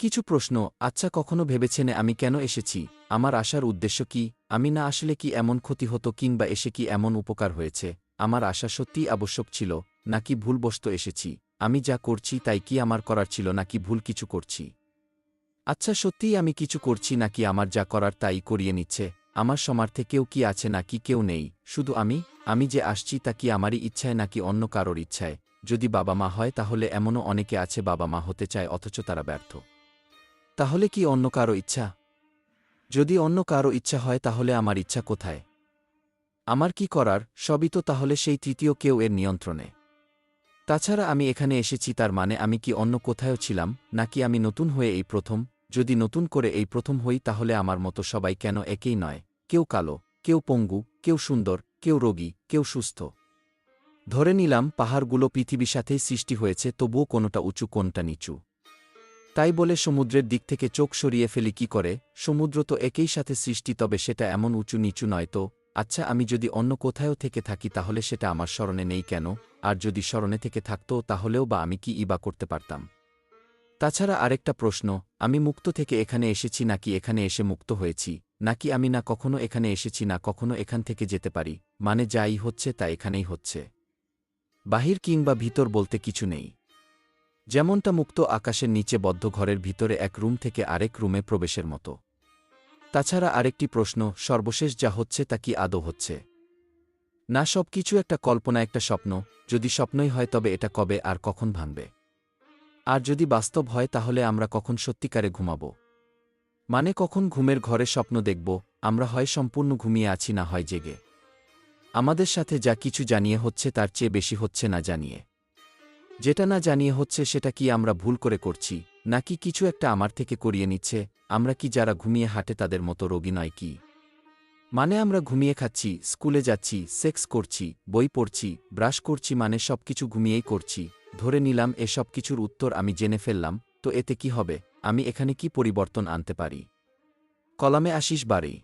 কিছু প্রশ্ন আচ্ছা কখনো ভেবেছেনে আমি কেন এসেছি? আমার আসার উদ্দেশ্য কি? আমি না আসলে কি এমন ক্ষতি হতো কিংবা এসে কি এমন উপকার হয়েছে? আমার আশা সত্যিই আবশ্যক ছিল, নাকি ভুলবশত এসেছি? আমি যা করছি তাই কি আমার করার ছিল নাকি ভুল কিছু করছি? আচ্ছা সত্যিই আমি কিছু করছি নাকি আমার যা করার তাই করিয়ে নিচ্ছে? আমার সমার্থে কেউ কি আছে নাকি কেউ নেই? শুধু আমি? আমি যে আসছি তা কি আমারই ইচ্ছায় নাকি অন্য কারোর ইচ্ছায়? যদি বাবা মা হয় তাহলে এমনও অনেকে আছে বাবা মা হতে চায়, অথচ তারা ব্যর্থ। তাহলে কি অন্য কারও ইচ্ছা? যদি অন্য কারও ইচ্ছা হয়, তাহলে আমার ইচ্ছা কোথায়? আমার কি করার? সবই তো তাহলে সেই তৃতীয় কেউ এর নিয়ন্ত্রণে। তাছাড়া আমি এখানে এসেছি, তার মানে আমি কি অন্য কোথায়ও ছিলাম, নাকি আমি নতুন হয়ে এই প্রথম? যদি নতুন করে এই প্রথম হই, তাহলে আমার মতো সবাই কেন একেই নয়? কেউ কালো, কেউ পঙ্গু, কেউ সুন্দর, কেউ রোগী, কেউ সুস্থ। ধরে নিলাম, পাহাড়গুলো পৃথিবীর সাথেই সৃষ্টি হয়েছে, তবুও কোনোটা উঁচু, কোনটা নিচু। তাই বলে সমুদ্রের দিক থেকে চোখ সরিয়ে ফেলি কি করে? সমুদ্র তো একই সাথে সৃষ্টি, তবে সেটা এমন উঁচু নিচু নয় তো। আচ্ছা আমি যদি অন্য কোথাও থেকে থাকি তাহলে সেটা আমার স্মরণে নেই কেন? আর যদি স্মরণে থেকে থাকতো তাহলেও বা আমি কি ইবা করতে পারতাম? তাছাড়া আরেকটা প্রশ্ন, আমি মুক্ত থেকে এখানে এসেছি নাকি এখানে এসে মুক্ত হয়েছি? নাকি আমি না কখনো এখানে এসেছি না কখনো এখান থেকে যেতে পারি? মানে যাই হচ্ছে তা এখানেই হচ্ছে। বাহির কিংবা ভিতর বলতে কিছু নেই। যেমনটা মুক্ত আকাশের নিচে বদ্ধ ঘরের ভিতরে এক রুম থেকে আরেক রুমে প্রবেশের মতো। তাছাড়া আরেকটি প্রশ্ন, সর্বশেষ যা হচ্ছে তা কি আদৌ হচ্ছে? না সব কিছু একটা কল্পনা, একটা স্বপ্ন। যদি স্বপ্নই হয় তবে এটা কবে আর কখন ভাঙবে? আর যদি বাস্তব হয় তাহলে আমরা কখন সত্যিকারে ঘুমাব? মানে কখন ঘুমের ঘরে স্বপ্ন দেখব, আমরা হয় সম্পূর্ণ ঘুমিয়ে আছি না হয় জেগে। আমাদের সাথে যা কিছু জানিয়ে হচ্ছে তার চেয়ে বেশি হচ্ছে না জানিয়ে। যেটা না জানিয়ে হচ্ছে সেটা কি আমরা ভুল করে করছি, নাকি কিছু একটা আমার থেকে করিয়ে নিচ্ছে, আমরা কি যারা ঘুমিয়ে হাঁটে তাদের মতো রোগী নয় কি? মানে আমরা ঘুমিয়ে খাচ্ছি, স্কুলে যাচ্ছি, সেক্স করছি, বই পড়ছি, ব্রাশ করছি মানে সবকিছু ঘুমিয়েই করছি, ধরে নিলাম এ সব কিছুর উত্তর আমি জেনে ফেললাম, তো এতে কি হবে, আমি এখানে কি পরিবর্তন আনতে পারি? কলামে আসিস বাড়ি